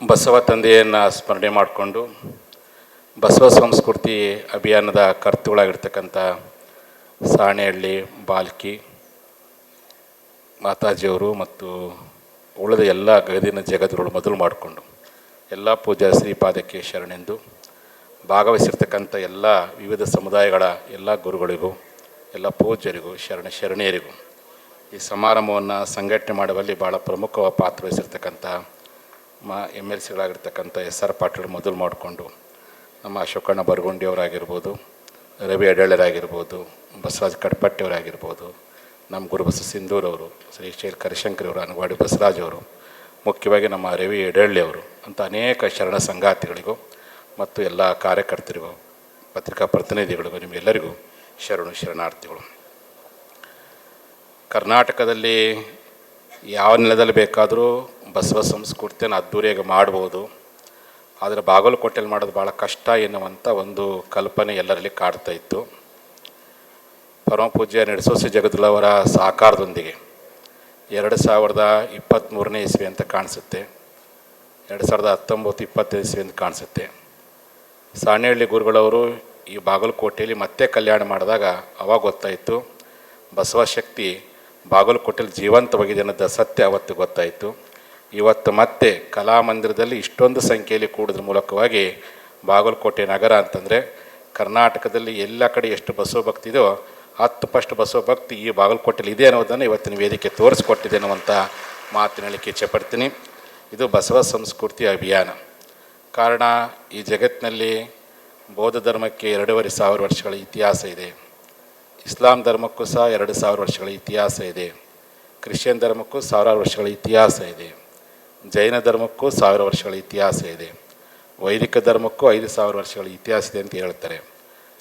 ಬಸವ ತಂದೆಯನ್ನು ಸ್ಮರಣೆ ಮಾಡಿಕೊಂಡು ಬಸವ ಸಂಸ್ಕೃತಿ ಅಭಿಯಾನದ ಕರ್ತುಗಳಾಗಿರ್ತಕ್ಕಂಥ ಸಾಣೆಹಳ್ಳಿ, ಬಾಲ್ಕಿ, ಮಾತಾಜಿಯವರು ಮತ್ತು ಉಳಿದ ಎಲ್ಲ ಗದಿನ ಜಗದ್ರುಗಳು ಮೊದಲು ಮಾಡಿಕೊಂಡು ಎಲ್ಲ ಪೂಜಾ ಶ್ರೀಪಾದಕ್ಕೆ ಶರಣೆಂದು ಭಾಗವಹಿಸಿರ್ತಕ್ಕಂಥ ಎಲ್ಲ ವಿವಿಧ ಸಮುದಾಯಗಳ ಎಲ್ಲ ಗುರುಗಳಿಗೂ, ಎಲ್ಲ ಪೂಜ್ಯರಿಗೂ, ಶರಣ ಶರಣೆಯರಿಗೂ ಈ ಸಮಾರಂಭವನ್ನು ಸಂಘಟನೆ ಮಾಡುವಲ್ಲಿ ಭಾಳ ಪ್ರಮುಖ ಪಾತ್ರ ವಹಿಸಿರ್ತಕ್ಕಂಥ ಮ ಎಂ ಎಲ್ ಸಿಗಳಾಗಿರ್ತಕ್ಕಂಥ ಎಸ್ ಆರ್ ಪಾಟೀಲ್ ಮೊದಲು ಮಾಡಿಕೊಂಡು ನಮ್ಮ ಅಶೋಕಣ್ಣ ಬರಗುಂಡಿಯವರಾಗಿರ್ಬೋದು, ರವಿ ಅಡಳ್ಳರಾಗಿರ್ಬೋದು ಬಸವರಾಜ್ ಕಡ್ಪಟ್ಟಿಯವರಾಗಿರ್ಬೋದು ನಮ್ಮ ಗುರುಬಸ ಸಿಂಧೂರವರು, ಶ್ರೀ ಶೈಲ್ ಕರಿಶಂಕರವರು ಅನಗವಾಡಿ ಬಸವರಾಜ್ ಅವರು, ಮುಖ್ಯವಾಗಿ ನಮ್ಮ ರವಿ ಎಡಳ್ಳಿಯವರು ಅಂತ ಅನೇಕ ಶರಣ ಸಂಗಾತಿಗಳಿಗೂ ಮತ್ತು ಎಲ್ಲ ಕಾರ್ಯಕರ್ತರಿಗೂ, ಪತ್ರಿಕಾ ಪ್ರತಿನಿಧಿಗಳಿಗೂ ನಿಮಗೆಲ್ಲರಿಗೂ ಶರಣು ಶರಣಾರ್ಥಿಗಳು. ಕರ್ನಾಟಕದಲ್ಲಿ ಯಾವ ನೆಲದಲ್ಲಿ ಬೇಕಾದರೂ ಬಸವ ಸಂಸ್ಕೃತಿಯನ್ನು ಅದ್ಧೂರಿಯಾಗಿ ಮಾಡ್ಬೋದು. ಆದರೆ ಬಾಗಲಕೋಟೆಯಲ್ಲಿ ಮಾಡೋದು ಭಾಳ ಕಷ್ಟ ಎನ್ನುವಂಥ ಒಂದು ಕಲ್ಪನೆ ಎಲ್ಲರಲ್ಲಿ ಕಾಡ್ತಾ ಇತ್ತು. ಪರಮಪೂಜ್ಯ ನಡೆಸೋಸಿ ಜಗದ್ಲವರ ಸಹಕಾರದೊಂದಿಗೆ ಎರಡು ಸಾವಿರದ ಇಪ್ಪತ್ತ್ಮೂರನೇ ಇಸ್ವಿ ಅಂತ ಕಾಣಿಸುತ್ತೆ. ಎರಡು ಸಾವಿರದ ಹತ್ತೊಂಬತ್ತು ಇಪ್ಪತ್ತೈದು ಇಸ್ವಿ ಅಂತ ಕಾಣಿಸುತ್ತೆ. ಸಾಣೇಹಳ್ಳಿ ಗುರುಗಳವರು ಈ ಬಾಗಲಕೋಟೆಯಲ್ಲಿ ಮತ್ತೆ ಕಲ್ಯಾಣ ಮಾಡಿದಾಗ ಅವಾಗ ಗೊತ್ತಾಯಿತು, ಬಸವ ಶಕ್ತಿ ಬಾಗಲಕೋಟೆಯಲ್ಲಿ ಜೀವಂತವಾಗಿದೆ ಅನ್ನೋದು ಸತ್ಯ ಅವತ್ತು ಗೊತ್ತಾಯಿತು. ಇವತ್ತು ಮತ್ತೆ ಕಲಾಮಂದಿರದಲ್ಲಿ ಇಷ್ಟೊಂದು ಸಂಖ್ಯೆಯಲ್ಲಿ ಕೂಡೋದ್ರ ಮೂಲಕವಾಗಿ ಬಾಗಲಕೋಟೆ ನಗರ ಅಂತಂದರೆ ಕರ್ನಾಟಕದಲ್ಲಿ ಎಲ್ಲ ಕಡೆ ಎಷ್ಟು ಬಸವ ಭಕ್ತಿ ಇದೆಯೋ, ಹತ್ತು ಪಷ್ಟು ಬಸವ ಭಕ್ತಿ ಈ ಬಾಗಲಕೋಟೆಯಲ್ಲಿ ಇದೆ ಅನ್ನೋದನ್ನು ಇವತ್ತಿನ ವೇದಿಕೆ ತೋರಿಸ್ಕೊಟ್ಟಿದೆ ಅನ್ನುವಂಥ ಮಾತಿನ ಹೇಳಿಕೆ ಇಚ್ಛೆಪಡ್ತೀನಿ ಇದು ಬಸವ ಸಂಸ್ಕೃತಿ ಅಭಿಯಾನ. ಕಾರಣ, ಈ ಜಗತ್ತಿನಲ್ಲಿ ಬೌದ್ಧ ಧರ್ಮಕ್ಕೆ ಎರಡೂವರೆ ಸಾವಿರ ವರ್ಷಗಳ ಇತಿಹಾಸ ಇದೆ. ಇಸ್ಲಾಂ ಧರ್ಮಕ್ಕೂ ಸಹ ಎರಡು ಸಾವಿರ ವರ್ಷಗಳ ಇತಿಹಾಸ ಇದೆ. ಕ್ರಿಶ್ಚಿಯನ್ ಧರ್ಮಕ್ಕೂ ಸಾವಿರಾರು ವರ್ಷಗಳ ಇತಿಹಾಸ ಇದೆ. ಜೈನ ಧರ್ಮಕ್ಕೂ ಸಾವಿರ ವರ್ಷಗಳ ಇತಿಹಾಸ ಇದೆ. ವೈದಿಕ ಧರ್ಮಕ್ಕೂ ಐದು ಸಾವಿರ ವರ್ಷಗಳ ಇತಿಹಾಸ ಇದೆ ಅಂತ ಹೇಳ್ತಾರೆ.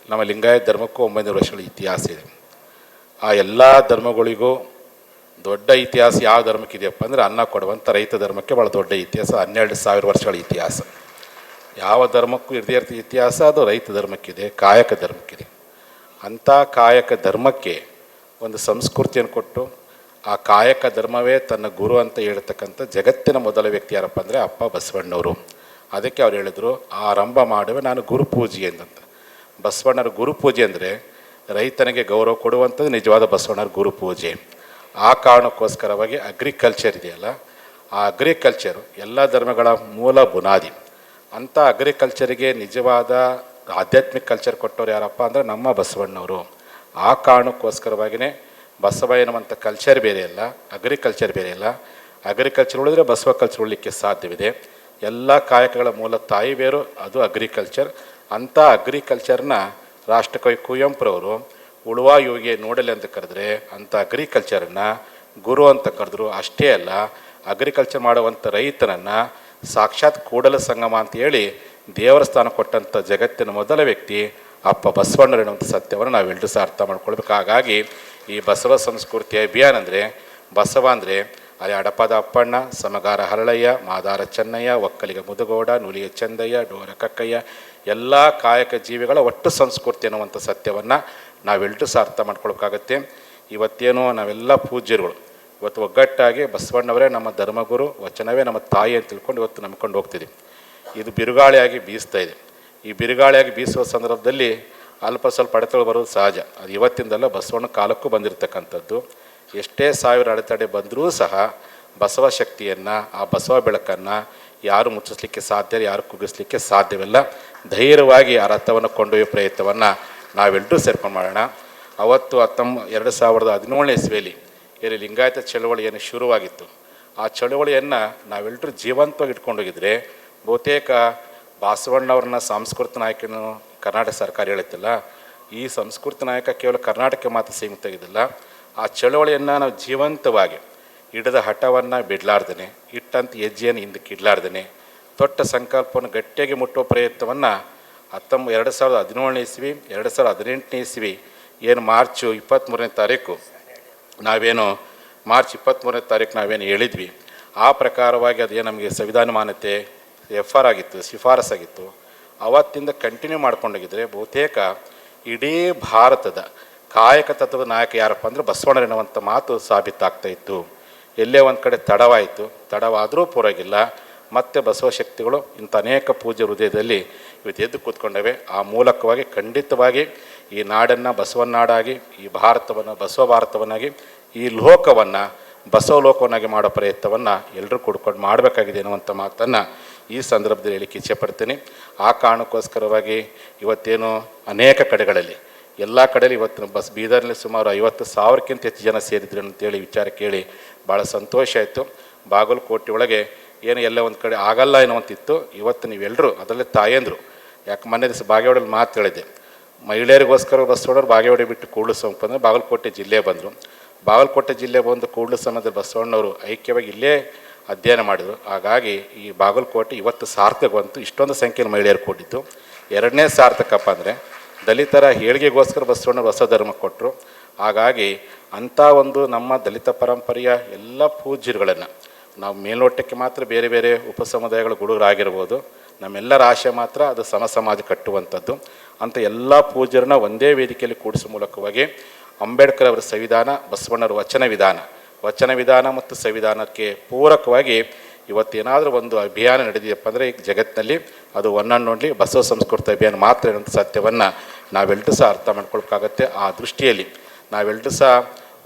ನಮ್ಮ ಲಿಂಗಾಯತ ಧರ್ಮಕ್ಕೂ ಒಂಬೈನೂರು ವರ್ಷಗಳ ಇತಿಹಾಸ ಇದೆ. ಆ ಎಲ್ಲ ಧರ್ಮಗಳಿಗೂ ದೊಡ್ಡ ಇತಿಹಾಸ ಯಾವ ಧರ್ಮಕ್ಕಿದೆಯಪ್ಪ ಅಂದರೆ ಅನ್ನ ಕೊಡುವಂಥ ರೈತ ಧರ್ಮಕ್ಕೆ ಭಾಳ ದೊಡ್ಡ ಇತಿಹಾಸ, ಹನ್ನೆರಡು ಸಾವಿರ ವರ್ಷಗಳ ಇತಿಹಾಸ. ಯಾವ ಧರ್ಮಕ್ಕೂ ಇರದೇ ಇರ್ತ ಇತಿಹಾಸ ಅದು ರೈತ ಧರ್ಮಕ್ಕಿದೆ, ಕಾಯಕ ಧರ್ಮಕ್ಕಿದೆ. ಅಂಥ ಕಾಯಕ ಧರ್ಮಕ್ಕೆ ಒಂದು ಸಂಸ್ಕೃತಿಯನ್ನು ಕೊಟ್ಟು ಆ ಕಾಯಕ ಧರ್ಮವೇ ತನ್ನ ಗುರು ಅಂತ ಹೇಳ್ತಕ್ಕಂಥ ಜಗತ್ತಿನ ಮೊದಲ ವ್ಯಕ್ತಿ ಯಾರಪ್ಪ ಅಂದರೆ ಅಪ್ಪ ಬಸವಣ್ಣವರು. ಅದಕ್ಕೆ ಅವ್ರು ಹೇಳಿದರು, ಆರಂಭ ಮಾಡುವೆ ನಾನು ಗುರು ಪೂಜೆ ಎಂದಂತ. ಬಸವಣ್ಣರ ಗುರು ಪೂಜೆ ಅಂದರೆ ರೈತನಿಗೆ ಗೌರವ ಕೊಡುವಂಥದ್ದು ನಿಜವಾದ ಬಸವಣ್ಣರ ಗುರು ಪೂಜೆ. ಆ ಕಾರಣಕ್ಕೋಸ್ಕರವಾಗಿ ಅಗ್ರಿಕಲ್ಚರ್ ಇದೆಯಲ್ಲ, ಆ ಅಗ್ರಿಕಲ್ಚರು ಎಲ್ಲ ಧರ್ಮಗಳ ಮೂಲ ಬುನಾದಿ. ಅಂಥ ಅಗ್ರಿಕಲ್ಚರಿಗೆ ನಿಜವಾದ ಆಧ್ಯಾತ್ಮಿಕ ಕಲ್ಚರ್ ಕೊಟ್ಟವ್ರು ಯಾರಪ್ಪ ಅಂದರೆ ನಮ್ಮ ಬಸವಣ್ಣವರು. ಆ ಕಾರಣಕ್ಕೋಸ್ಕರವಾಗಿಯೇ ಬಸವ ಎನ್ನುವಂಥ ಕಲ್ಚರ್ ಬೇರೆ ಇಲ್ಲ ಅಗ್ರಿಕಲ್ಚರ್ ಬೇರೆ ಇಲ್ಲ ಅಗ್ರಿಕಲ್ಚರ್ ಉಳಿದ್ರೆ ಬಸವ ಕಲ್ಚರ್ ಉಳಿಲಿಕ್ಕೆ ಸಾಧ್ಯವಿದೆ. ಎಲ್ಲ ಕಾಯಕಗಳ ಮೂಲ ತಾಯಿ ಬೇರು, ಅದು ಅಗ್ರಿಕಲ್ಚರ್ ಅಂಥ ಅಗ್ರಿಕಲ್ಚರ್ನ ರಾಷ್ಟ್ರಕವಿ ಕುವೆಂಪುರವರು, ಉಳುವ ಯೋಗಿ ನೋಡಲಿ ಅಂತ ಕರೆದ್ರೆ ಅಂಥ ಅಗ್ರಿಕಲ್ಚರನ್ನು ಗುರು ಅಂತ ಕರೆದ್ರು ಅಷ್ಟೇ ಅಲ್ಲ ಅಗ್ರಿಕಲ್ಚರ್ ಮಾಡುವಂಥ ರೈತನನ್ನು ಸಾಕ್ಷಾತ್ ಕೂಡಲ ಸಂಗಮ ಅಂತ ಹೇಳಿ ದೇವರ ಸ್ಥಾನ ಕೊಟ್ಟಂಥ ಜಗತ್ತಿನ ಮೊದಲ ವ್ಯಕ್ತಿ ಅಪ್ಪ ಬಸವಣ್ಣರು ಎನ್ನುವಂಥ ಸತ್ಯವನ್ನು ನಾವೆಲ್ಲರೂ ಸಹ ಅರ್ಥ ಮಾಡ್ಕೊಳ್ಬೇಕು. ಹಾಗಾಗಿ ಈ ಬಸವ ಸಂಸ್ಕೃತಿ ಅಭಿಯಾನ ಅಂದರೆ ಬಸವ ಅಂದರೆ ಅಲ್ಲಿ ಅಡಪದ ಅಪ್ಪಣ್ಣ, ಸಮಗಾರ ಹರಳಯ್ಯ, ಮಾದಾರ ಚೆನ್ನಯ್ಯ, ಒಕ್ಕಲಿಗ ಮುದುಗೋಡ, ನುಲಿಯ ಚಂದಯ್ಯ, ಡೋರ ಕಕ್ಕಯ್ಯ, ಎಲ್ಲ ಕಾಯಕ ಜೀವಿಗಳ ಒಟ್ಟು ಸಂಸ್ಕೃತಿ ಎನ್ನುವಂಥ ಸತ್ಯವನ್ನು ನಾವೆಲ್ಲರೂ ಸಹ ಅರ್ಥ ಮಾಡ್ಕೊಳ್ಬೇಕಾಗತ್ತೆ. ಇವತ್ತೇನು ನಾವೆಲ್ಲ ಪೂಜ್ಯರುಗಳು. ಇವತ್ತು ಒಗ್ಗಟ್ಟಾಗಿ ಬಸವಣ್ಣವರೇ ನಮ್ಮ ಧರ್ಮಗುರು, ವಚನವೇ ನಮ್ಮ ತಾಯಿ ಅಂತ ತಿಳ್ಕೊಂಡು ಇವತ್ತು ನಂಬ್ಕೊಂಡು ಹೋಗ್ತಿದ್ದೀವಿ ಇದು ಬಿರುಗಾಳಿಯಾಗಿ ಬೀಸ್ತಾ ಇದೆ. ಈ ಬಿರುಗಾಳಿಯಾಗಿ ಬೀಸುವ ಸಂದರ್ಭದಲ್ಲಿ ಅಲ್ಪ ಸ್ವಲ್ಪ ಅಡೆತಗಳು ಬರೋದು ಸಹಜ. ಅದು ಇವತ್ತಿಂದಲ್ಲ ಬಸವಣ್ಣ ಕಾಲಕ್ಕೂ ಬಂದಿರತಕ್ಕಂಥದ್ದು. ಎಷ್ಟೇ ಸಾವಿರ ಅಡೆತಡೆ ಬಂದರೂ ಸಹ ಬಸವ ಶಕ್ತಿಯನ್ನು, ಆ ಬಸವ ಬೆಳಕನ್ನು ಯಾರು ಮುಚ್ಚಿಸ್ಲಿಕ್ಕೆ ಸಾಧ್ಯ ಯಾರು ಕುಗ್ಗಿಸ್ಲಿಕ್ಕೆ ಸಾಧ್ಯವಿಲ್ಲ. ಧೈರ್ಯವಾಗಿ ಆ ರಥವನ್ನು ಕೊಂಡೊಯ್ಯೋ ಪ್ರಯತ್ನವನ್ನು ನಾವೆಲ್ಲರೂ ಸೇರ್ಕೊಂಡು ಮಾಡೋಣ. ಅವತ್ತು ಹತ್ತೊಂಬ, ಎರಡು ಸಾವಿರದ ಹದಿನೇಳನೇ ಇಸ್ವಿಯಲ್ಲಿ ಎಲ್ಲಿ ಲಿಂಗಾಯತ ಚಳವಳಿಯನ್ನು ಶುರುವಾಗಿತ್ತು. ಆ ಚಳುವಳಿಯನ್ನು ನಾವೆಲ್ಲರೂ ಜೀವಂತವಾಗಿ ಇಟ್ಕೊಂಡೋಗಿದ್ರೆ ಬಹುತೇಕ ಬಸವಣ್ಣವ್ರನ್ನ ಸಂಸ್ಕೃತ ನಾಯಕನು ಕರ್ನಾಟಕ ಸರ್ಕಾರ ಹೇಳುತ್ತಿಲ್ಲ ಈ ಸಂಸ್ಕೃತ ನಾಯಕ ಕೇವಲ ಕರ್ನಾಟಕ ಮಾತ್ರ ಸೀಮಿತ ಆಗಿದ್ದಿಲ್ಲ ಆ ಚಳುವಳಿಯನ್ನು ನಾವು ಜೀವಂತವಾಗಿ ಹಿಡಿದ ಹಠವನ್ನು ಬಿಡಲಾರ್ದೇನೆ, ಇಟ್ಟಂತ ಹೆಜ್ಜೆಯನ್ನು ಹಿಂದಕ್ಕೆ ಇಡಲಾರ್ದೇ ತೊಟ್ಟ ಸಂಕಲ್ಪವನ್ನು ಗಟ್ಟಿಯಾಗಿ ಮುಟ್ಟುವ ಪ್ರಯತ್ನವನ್ನು ಹತ್ತೊಂಬ, ಎರಡು ಸಾವಿರದ ಹದಿನೇಳನೇ ಇಸ್ವಿ, ಎರಡು ಸಾವಿರದ ಹದಿನೆಂಟನೇ ಇಸ್ವಿ, ಏನು ಮಾರ್ಚು ಇಪ್ಪತ್ತ್ಮೂರನೇ ತಾರೀಕು ನಾವೇನು, ಮಾರ್ಚ್ ಇಪ್ಪತ್ತ್ಮೂರನೇ ತಾರೀಕು ನಾವೇನು ಹೇಳಿದ್ವಿ. ಆ ಪ್ರಕಾರವಾಗಿ ಅದೇ ನಮಗೆ ಸಂವಿಧಾನ ಮಾನ್ಯತೆ ಎಫ್ ಆರ್ ಆಗಿತ್ತು. ಶಿಫಾರಸ್ಸಾಗಿತ್ತು ಅವತ್ತಿಂದ ಕಂಟಿನ್ಯೂ ಮಾಡ್ಕೊಂಡೋಗಿದ್ರೆ ಬಹುತೇಕ ಇಡೀ ಭಾರತದ ಕಾಯಕ ತತ್ವದ ನಾಯಕ ಯಾರಪ್ಪ ಅಂದರೆ ಬಸವಣ್ಣ ಎನ್ನುವಂಥ ಮಾತು ಸಾಬೀತಾಗ್ತಾ ಇತ್ತು. ಎಲ್ಲೇ ಒಂದು ಕಡೆ ತಡವಾಯಿತು, ತಡವಾದರೂ ಪೂರಾಗಿಲ್ಲ ಮತ್ತೆ ಬಸವ ಶಕ್ತಿಗಳು ಇಂಥ ಅನೇಕ ಪೂಜ್ಯ ಹೃದಯದಲ್ಲಿ ಇವತ್ತು ಎದ್ದು ಕೂತ್ಕೊಂಡವೆ. ಆ ಮೂಲಕವಾಗಿ ಖಂಡಿತವಾಗಿ ಈ ನಾಡನ್ನು ಬಸವನಾಡಾಗಿ ಈ ಭಾರತವನ್ನು, ಬಸವ ಭಾರತವನ್ನಾಗಿ, ಈ ಲೋಕವನ್ನು, ಬಸವ ಲೋಕವನ್ನಾಗಿ ಮಾಡೋ ಪ್ರಯತ್ನವನ್ನು ಎಲ್ಲರೂ ಕೂಡ್ಕೊಂಡು ಮಾಡಬೇಕಾಗಿದೆ ಅನ್ನುವಂಥ ಮಾತನ್ನು ಈ ಸಂದರ್ಭದಲ್ಲಿ ಹೇಳಿಕ್ಕೆ ಇಚ್ಛೆಪಡ್ತೀನಿ ಆ ಕಾರಣಕ್ಕೋಸ್ಕರವಾಗಿ ಇವತ್ತೇನು ಅನೇಕ ಕಡೆಗಳಲ್ಲಿ, ಎಲ್ಲ ಕಡೆಯಲ್ಲಿ ಇವತ್ತು ಬಸ್ ಬೀದರ್ನಲ್ಲಿ ಸುಮಾರು ಐವತ್ತು ಸಾವಿರಕ್ಕಿಂತ ಹೆಚ್ಚು ಜನ ಸೇರಿದ್ರು ಅಂತೇಳಿ ವಿಚಾರ ಕೇಳಿ ಭಾಳ ಸಂತೋಷ ಆಯಿತು. ಬಾಗಲಕೋಟೆ ಒಳಗೆ ಏನು ಎಲ್ಲ ಒಂದು ಕಡೆ ಆಗಲ್ಲ ಅನ್ನುವಂತಿತ್ತು ಇವತ್ತು ನೀವೆಲ್ಲರೂ ಅದರಲ್ಲಿ ತಾಯಂದರು. ಯಾಕೆ ಮೊನ್ನೆ ದಿವಸ ಬಾಗೇವಾಡಲ್ಲಿ ಮಾತು ಹೇಳಿದೆ ಮಹಿಳೆಯರಿಗೋಸ್ಕರ ಬಸ್ ಹೊಡೋರು ಬಾಗೇವಾಡಿ ಬಿಟ್ಟು ಕೂಡಲು ಅಂದರೆ ಬಾಗಲಕೋಟೆ ಜಿಲ್ಲೆ ಬಂದರು. ಬಾಗಲಕೋಟೆ ಜಿಲ್ಲೆ ಬಂದು ಕೂಡಲು ಬಸವಣ್ಣವರು ಐಕ್ಯವಾಗಿ ಇಲ್ಲೇ ಅಧ್ಯಯನ ಮಾಡಿದರು. ಹಾಗಾಗಿ ಈ ಬಾಗಲಕೋಟೆ ಇವತ್ತು ಸಾರ್ಥಕ ಬಂತು ಇಷ್ಟೊಂದು ಸಂಖ್ಯೆಯಲ್ಲಿ ಮಹಿಳೆಯರು ಕೊಟ್ಟಿದ್ದು. ಎರಡನೇ ಸಾರ್ಥಕಪ್ಪ ಅಂದರೆ ದಲಿತರ ಏಳಿಗೆಗೋಸ್ಕರ ಬಸವಣ್ಣ ಹೊಸ ಧರ್ಮ ಕೊಟ್ಟರು ಹಾಗಾಗಿ ಅಂಥ ಒಂದು ನಮ್ಮ ದಲಿತ ಪರಂಪರೆಯ ಎಲ್ಲ ಪೂಜ್ಯರುಗಳನ್ನು ನಾವು ಮೇಲ್ನೋಟಕ್ಕೆ ಮಾತ್ರ ಬೇರೆ ಬೇರೆ ಉಪ ಸಮುದಾಯಗಳ ಗುಡುಗರಾಗಿರ್ಬೋದು ನಮ್ಮೆಲ್ಲರ ಆಶೆ ಮಾತ್ರ ಅದು ಸಮ ಸಮಾಜ ಕಟ್ಟುವಂಥದ್ದು. ಅಂಥ ಎಲ್ಲ ಪೂಜ್ಯರನ್ನ ಒಂದೇ ವೇದಿಕೆಯಲ್ಲಿ ಕೂಡಿಸುವ ಮೂಲಕವಾಗಿ ಅಂಬೇಡ್ಕರ್ ಅವರ ಸಂವಿಧಾನ ಬಸವಣ್ಣರ ವಚನ ವಿಧಾನ ವಚನ ವಿಧಾನ ಮತ್ತು ಸಂವಿಧಾನಕ್ಕೆ ಪೂರಕವಾಗಿ ಇವತ್ತೇನಾದರೂ ಒಂದು ಅಭಿಯಾನ ನಡೆದಿದೆಯಪ್ಪ ಅಂದರೆ ಈ ಜಗತ್ತಿನಲ್ಲಿ ಅದು ಒನ್ ಆ್ಯಂಡ್ ಓನ್ಲಿ ಬಸವ ಸಂಸ್ಕೃತ ಅಭಿಯಾನ ಮಾತ್ರ ಇರುವಂಥ ಸತ್ಯವನ್ನು ನಾವೆಲ್ಲರೂ ಸಹ ಅರ್ಥ ಮಾಡ್ಕೊಳ್ಬೇಕಾಗತ್ತೆ ಆ ದೃಷ್ಟಿಯಲ್ಲಿ. ನಾವೆಲ್ಲರೂ ಸಹ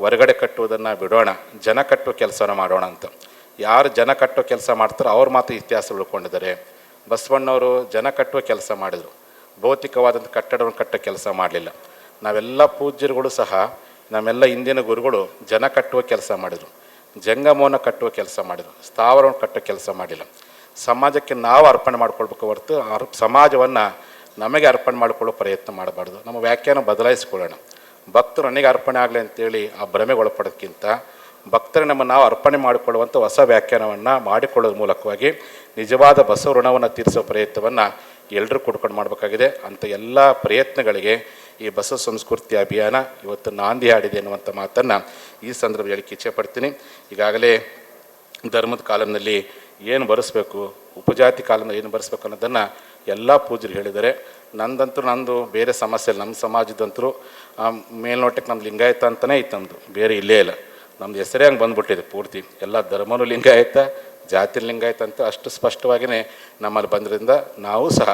ಹೊರಗಡೆ ಕಟ್ಟುವುದನ್ನು ಬಿಡೋಣ, ಜನ ಕಟ್ಟುವ ಕೆಲಸನ ಮಾಡೋಣ ಅಂತ. ಯಾರು ಜನ ಕಟ್ಟುವ ಕೆಲಸ ಮಾಡ್ತಾರೋ ಅವ್ರು ಮಾತ್ರ ಇತಿಹಾಸ ಉಳ್ಕೊಂಡಿದ್ದಾರೆ. ಬಸವಣ್ಣವರು ಜನ ಕಟ್ಟುವ ಕೆಲಸ ಮಾಡಿದರು. ಭೌತಿಕವಾದಂಥ ಕಟ್ಟಡವನ್ನು ಕಟ್ಟೋ ಕೆಲಸ ಮಾಡಲಿಲ್ಲ. ನಾವೆಲ್ಲ ಪೂಜ್ಯರುಗಳು ಸಹ ನಮ್ಮೆಲ್ಲ ಹಿಂದಿನ ಗುರುಗಳು ಜನ ಕಟ್ಟುವ ಕೆಲಸ ಮಾಡಿದರು ಜಂಗಮವನ್ನು ಕಟ್ಟುವ ಕೆಲಸ ಮಾಡಿದರು, ಸ್ಥಾವರವನ್ನು ಕಟ್ಟೋ ಕೆಲಸ ಮಾಡಿಲ್ಲ. ಸಮಾಜಕ್ಕೆ ನಾವು ಅರ್ಪಣೆ ಮಾಡ್ಕೊಳ್ಬೇಕು ಹೊರತು ಅರ್ ಸಮಾಜವನ್ನು ನಮಗೆ ಅರ್ಪಣೆ ಮಾಡಿಕೊಳ್ಳೋ ಪ್ರಯತ್ನ ಮಾಡಬಾರ್ದು. ನಮ್ಮ ವ್ಯಾಖ್ಯಾನ ಬದಲಾಯಿಸ್ಕೊಳ್ಳೋಣ. ಭಕ್ತರು ನನಗೆ ಅರ್ಪಣೆ ಆಗಲಿ ಅಂತೇಳಿ ಆ ಭ್ರಮೆಗೊಳಪಡೋದಕ್ಕಿಂತ ಭಕ್ತರು ನಮ್ಮ ನಾವು ಅರ್ಪಣೆ ಮಾಡಿಕೊಳ್ಳುವಂಥ ಹೊಸ ವ್ಯಾಖ್ಯಾನವನ್ನು ಮಾಡಿಕೊಳ್ಳೋದ್ರ ಮೂಲಕವಾಗಿ ನಿಜವಾದ ಬಸವ ಋಣವನ್ನು ತೀರಿಸೋ ಪ್ರಯತ್ನವನ್ನು ಎಲ್ಲರೂ ಕೂಡ್ಕೊಂಡು ಮಾಡಬೇಕಾಗಿದೆ. ಅಂಥ ಎಲ್ಲ ಪ್ರಯತ್ನಗಳಿಗೆ ಈ ಬಸವ ಸಂಸ್ಕೃತಿ ಅಭಿಯಾನ ಇವತ್ತು ನಾಂದಿ ಆಡಿದೆ ಅನ್ನುವಂಥ ಮಾತನ್ನು ಈ ಸಂದರ್ಭದಲ್ಲಿ ಕಿಚ್ಚೆ ಇಚ್ಛೆಪಡ್ತೀನಿ ಈಗಾಗಲೇ ಧರ್ಮದ ಕಾಲಂನಲ್ಲಿ ಏನು ಬರೆಸ್ಬೇಕು, ಉಪಜಾತಿ ಕಾಲದಲ್ಲಿ ಏನು ಬರೆಸ್ಬೇಕು ಅನ್ನೋದನ್ನು ಎಲ್ಲ ಪೂಜರು ಹೇಳಿದ್ದಾರೆ. ನಂದಂತೂ ನಂದು ಬೇರೆ ಸಮಸ್ಯೆ ನಮ್ಮ ಸಮಾಜದಂತರೂ ಮೇಲ್ನೋಟಕ್ಕೆ ನಮ್ಮ ಲಿಂಗಾಯತ ಅಂತಲೇ ಇತ್ತು ನಮ್ಮದು ಬೇರೆ ಇಲ್ಲೇ ಇಲ್ಲ. ನಮ್ಮದು ಹೆಸರೇ ಹಂಗೆ ಬಂದುಬಿಟ್ಟಿದೆ ಪೂರ್ತಿ. ಎಲ್ಲ ಧರ್ಮನೂ ಲಿಂಗಾಯತ ಜಾತಿ ಲಿಂಗಾಯತ ಅಂತ ಅಷ್ಟು ಸ್ಪಷ್ಟವಾಗಿಯೇ ನಮ್ಮಲ್ಲಿ ಬಂದ್ರಿಂದ ನಾವು ಸಹ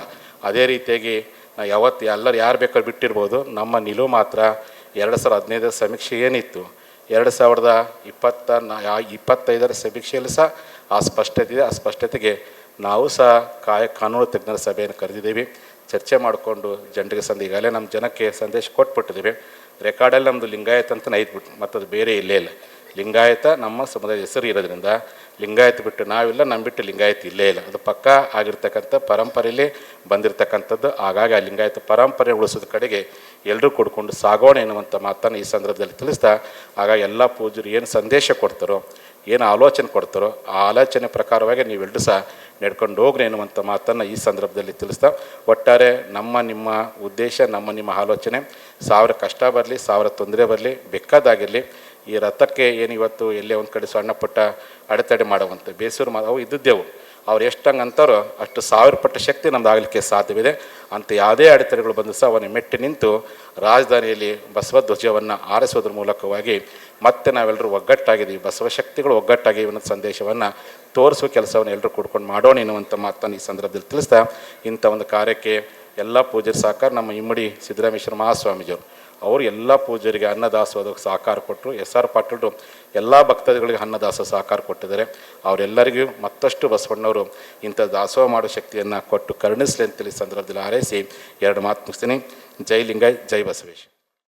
ಅದೇ ರೀತಿಯಾಗಿ ಯಾವತ್ತು ಎಲ್ಲರೂ ಯಾರು ಬೇಕಾದ್ರೂ ಬಿಟ್ಟಿರ್ಬೋದು, ನಮ್ಮ ನಿಲುವು ಮಾತ್ರ ಎರಡು ಸಾವಿರದ ಹದಿನೈದರ ಸಮೀಕ್ಷೆ ಏನಿತ್ತು ಎರಡು ಸಾವಿರದ ಇಪ್ಪತ್ತ ನಾ- ಇಪ್ಪತ್ತೈದರ ಸಮೀಕ್ಷೆಯಲ್ಲಿ ಸಹ ಆ ಸ್ಪಷ್ಟತೆ ಇದೆ ಆ ಸ್ಪಷ್ಟತೆಗೆ ನಾವು ಸಹ ಕಾಯ, ಕಾನೂನು ತಜ್ಞರ ಸಭೆಯನ್ನು ಕರೆದಿದ್ದೀವಿ. ಚರ್ಚೆ ಮಾಡಿಕೊಂಡು ಜನರಿಗೆ ಸಂದ, ಈಗಾಗಲೇ ನಮ್ಮ ಜನಕ್ಕೆ ಸಂದೇಶ ಕೊಟ್ಬಿಟ್ಟಿದ್ದೀವಿ. ರೆಕಾರ್ಡಲ್ಲಿ ನಮ್ಮದು ಲಿಂಗಾಯತ ಅಂತ ನೈದ್ಬಿಟ್ಟು ಮತ್ತದು ಬೇರೆ ಇಲ್ಲೇ ಇಲ್ಲ. ಲಿಂಗಾಯತ ನಮ್ಮ ಸಮುದಾಯದ ಹೆಸರು ಇರೋದ್ರಿಂದ ಲಿಂಗಾಯತ ಬಿಟ್ಟು ನಾವಿಲ್ಲ, ನಮ್ಮ ಬಿಟ್ಟು ಲಿಂಗಾಯತ ಇಲ್ಲೇ ಇಲ್ಲ. ಅದು ಪಕ್ಕ ಆಗಿರ್ತಕ್ಕಂಥ ಪರಂಪರೆಯಲ್ಲಿ ಬಂದಿರತಕ್ಕಂಥದ್ದು. ಆಗಾಗ ಆ ಲಿಂಗಾಯತ ಪರಂಪರೆ ಉಳಿಸೋದ ಕಡೆಗೆ ಎಲ್ಲರೂ ಕೊಡ್ಕೊಂಡು ಸಾಗೋಣ ಎನ್ನುವಂಥ ಮಾತನ್ನು ಈ ಸಂದರ್ಭದಲ್ಲಿ ತಿಳಿಸ್ತಾ, ಆಗ ಎಲ್ಲ ಪೂಜರು ಏನು ಸಂದೇಶ ಕೊಡ್ತಾರೋ, ಏನು ಆಲೋಚನೆ ಕೊಡ್ತಾರೋ, ಆ ಆಲೋಚನೆ ಪ್ರಕಾರವಾಗಿ ನೀವೆಲ್ಲರೂ ಸಹ ನಡ್ಕೊಂಡು ಹೋಗ್ರಿ ಎನ್ನುವಂಥ ಮಾತನ್ನು ಈ ಸಂದರ್ಭದಲ್ಲಿ ತಿಳಿಸ್ತಾ, ಒಟ್ಟಾರೆ ನಮ್ಮ ನಿಮ್ಮ ಉದ್ದೇಶ, ನಮ್ಮ ನಿಮ್ಮ ಆಲೋಚನೆ, ಸಾವಿರ ಕಷ್ಟ ಬರಲಿ, ಸಾವಿರ ತೊಂದರೆ ಬರಲಿ, ಬೇಕಾದಾಗಿರಲಿ ಈ ರಥಕ್ಕೆ ಏನು ಇವತ್ತು ಎಲ್ಲೇ ಒಂದು ಕಡೆ ಸಣ್ಣ ಪುಟ್ಟ ಅಡೆತಡೆ ಮಾಡುವಂಥ ಬೇಸೂರು ಮಾ ಅವು ಇದ್ದಿದ್ದೆವು. ಅವ್ರು ಎಷ್ಟು ಹಂಗೆ ಅಂತಾರೋ ಅಷ್ಟು ಸಾವಿರ ಪಟ್ಟ ಶಕ್ತಿ ನಮ್ದು ಆಗಲಿಕ್ಕೆ ಸಾಧ್ಯವಿದೆ. ಅಂತ ಯಾವುದೇ ಅಡೆತಡೆಗಳು ಬಂದು ಸಹ ಅವನ ಮೆಟ್ಟಿ ನಿಂತು ರಾಜಧಾನಿಯಲ್ಲಿ ಬಸವ ಧ್ವಜವನ್ನು ಆರಿಸೋದ್ರ ಮೂಲಕವಾಗಿ ಮತ್ತೆ ನಾವೆಲ್ಲರೂ ಒಗ್ಗಟ್ಟಾಗಿದ್ದೀವಿ. ಬಸವ ಶಕ್ತಿಗಳು ಒಗ್ಗಟ್ಟಾಗಿ ಅನ್ನೋ ಸಂದೇಶವನ್ನು ತೋರಿಸುವ ಕೆಲಸವನ್ನು ಎಲ್ಲರೂ ಕೂಡ್ಕೊಂಡು ಮಾಡೋಣ ಎನ್ನುವಂಥ ಮಾತನ್ನು ಈ ಸಂದರ್ಭದಲ್ಲಿ ತಿಳಿಸ್ತಾ ಇಂಥ ಒಂದು ಕಾರ್ಯಕ್ಕೆ ಎಲ್ಲ ಪೂಜೆ ಸಹಕಾರ ನಮ್ಮ ಇಮ್ಮಡಿ ಸಿದ್ದರಾಮೇಶ್ವರ ಮಹಾಸ್ವಾಮೀಜಿಯವರು. ಅವರು ಎಲ್ಲ ಪೂಜರಿಗೆ ಅನ್ನದಾಸೋಹಕ್ಕೆ ಸಹಕಾರ ಕೊಟ್ಟರು ಎಸ್ ಆರ್ ಪಾಟೀಲರು ಎಲ್ಲ ಭಕ್ತಾದಿಗಳಿಗೆ ಅನ್ನದಾಸ ಸಹಕಾರ ಕೊಟ್ಟಿದ್ದಾರೆ. ಅವರೆಲ್ಲರಿಗೂ ಮತ್ತಷ್ಟು ಬಸವಣ್ಣವರು ಇಂಥ ದಾಸೋಹ ಮಾಡೋ ಶಕ್ತಿಯನ್ನು ಕೊಟ್ಟು ಕರುಣಿಸಲಿ ಅಂತೇಳಿ ಸಂದರ್ಭದಲ್ಲಿ ಹಾರೈಸಿ ಎರಡು ಮಾತು ಮುಗಿಸ್ತೀನಿ. ಜೈ ಲಿಂಗಾಯ್ ಜೈ ಬಸವೇಶ್